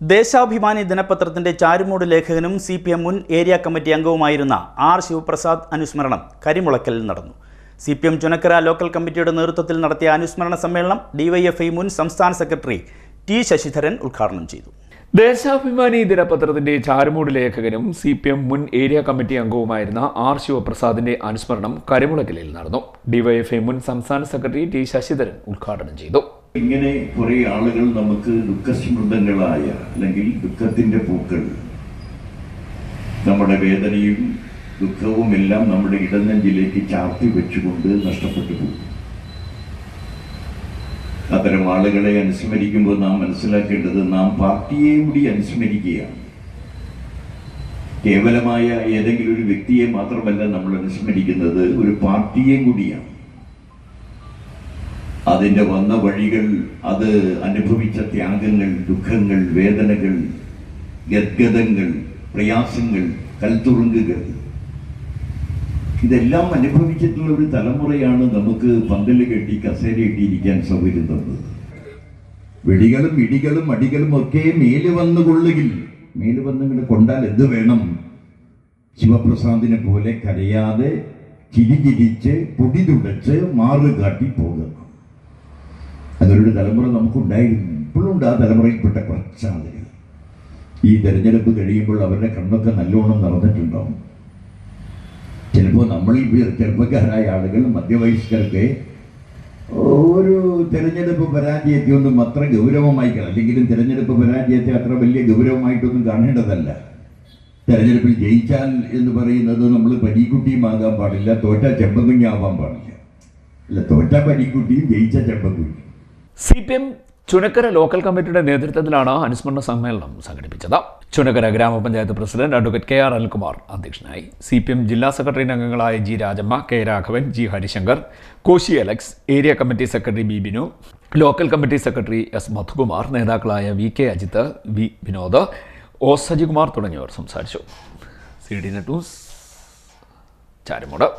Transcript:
ദേശാഭിമാനി ദിനപത്രത്തിന്റെ ചാരുമൂട് ലേഖകനും C P M മുൻ ഏരിയ കമ്മിറ്റി അംഗവുമായിരുന്ന ആർ ശിവപ്രസാദ് അനുസ്മരണം കരിമുളക്കലിൽ നടന്നു. C P M Chunakkara local കമ്മിറ്റിയുടെ നേതൃത്വത്തിൽ നടത്തിയ അനുസ്മരണ സമ്മേളനം ഡിവൈഎഫ്ഐ മുൻ സംസ്ഥാന സെക്രട്ടറി ടി ശശിധരൻ ഉദ്ഘാടനം ചെയ്തു. ദേശാഭിമാനി ദിനപത്രത്തിന്റെ ചാരുമൂട് ലേഖകനും സി പി എം മുൻ ഏരിയ കമ്മിറ്റി അംഗവുമായിരുന്ന ആർ ശിവപ്രസാദിന്റെ അനുസ്മരണം കരിമുളക്കലിൽ നടന്നു. ഡിവൈഎഫ്ഐ മുൻ സംസ്ഥാന സെക്രട്ടറി ടി ശശിധരൻ ഉദ്ഘാടനം ചെയ്തു. ഇങ്ങനെ കുറെ ആളുകൾ നമുക്ക് ദുഃഖസ്മൃതങ്ങളായ അല്ലെങ്കിൽ ദുഃഖത്തിന്റെ പൂക്കൾ നമ്മുടെ വേദനയും ദുഃഖവും എല്ലാം നമ്മുടെ ഇടനെഞ്ചിലേക്ക് ചാർത്തി വെച്ചുകൊണ്ട് നഷ്ടപ്പെട്ടു പോകും. അത്തരം ആളുകളെ അനുസ്മരിക്കുമ്പോൾ നാം മനസ്സിലാക്കേണ്ടത് നാം പാർട്ടിയെ കൂടി അനുസ്മരിക്കുകയാണ്. കേവലമായ ഏതെങ്കിലും ഒരു വ്യക്തിയെ മാത്രമല്ല നമ്മൾ അനുസ്മരിക്കുന്നത് ഒരു പാർട്ടിയെ കൂടിയാണ്. അതിന്റെ വന്ന വഴികൾ അത് അനുഭവിച്ച ത്യാഗങ്ങൾ ദുഃഖങ്ങൾ വേദനകൾ ഗദ്ഗതങ്ങൾ പ്രയാസങ്ങൾ കൽത്തുറുങ്കുകൾ. ഇതെല്ലാം അനുഭവിച്ചിട്ടുള്ള ഒരു തലമുറയാണ് നമുക്ക് പന്തൽ കെട്ടി കസേര കെട്ടിയിരിക്കാൻ സൗകര്യം തന്നത്. വെടികളും ഇടികളും അടികളും ഒക്കെ മേൽ വന്നു കൊള്ളുകിൽ. മേൽ വന്നിങ്ങനെ കൊണ്ടാൽ എന്ത് വേണം? ശിവപ്രസാദിനെ പോലെ കരയാതെ ചിരിചിരിച്ച് പൊടി തുടച്ച് മാറുകാട്ടി പോകുന്നു അതൊരു തലമുറ നമുക്കുണ്ടായിരുന്നു. ഇപ്പോഴും ഉണ്ട് ആ തലമുറയിൽപ്പെട്ട കുറച്ച് ആളുകൾ. ഈ തെരഞ്ഞെടുപ്പ് കഴിയുമ്പോൾ അവരുടെ കണ്ണൊക്കെ നല്ലോണം നടന്നിട്ടുണ്ടാവും ചിലപ്പോൾ നമ്മളിൽ വീ- ചെറുപ്പക്കാരായ ആളുകൾ മധ്യവയസ്കർക്ക് ഒരു തെരഞ്ഞെടുപ്പ് പരാജയത്തെ ഒന്നും അത്ര ഗൗരവമായി കാണാം അല്ലെങ്കിലും തെരഞ്ഞെടുപ്പ് പരാജയത്തെ അത്ര വലിയ ഗൗരവമായിട്ടൊന്നും കാണേണ്ടതല്ല. തെരഞ്ഞെടുപ്പിൽ ജയിച്ചാൽ എന്ന് പറയുന്നത് നമ്മൾ പരീക്കുട്ടിയുമാകാൻ പാടില്ല തോറ്റ ചെമ്പകുഞ്ഞാവാൻ പാടില്ല. അല്ല തോറ്റ പരീക്കുട്ടിയും ജയിച്ച ചെമ്പകുഞ്ഞും. C P M Chunakkara local കമ്മിറ്റിയുടെ നേതൃത്വത്തിലാണ് അനുസ്മരണ സമ്മേളനം സംഘടിപ്പിച്ചത്. Chunakkara gramapanchayat president advocate K R Anilkumar അധ്യക്ഷനായി. സി പി എം ജില്ലാ സെക്രട്ടറി അംഗങ്ങളായ G Rajamma K Raghavan G Harishankar Koshy Alex area committee secretary B Binu local committee secretary S Madhukumar നേതാക്കളായ V K Ajith V Vinod O Sajikumar തുടങ്ങിയവർ സംസാരിച്ചു. C D news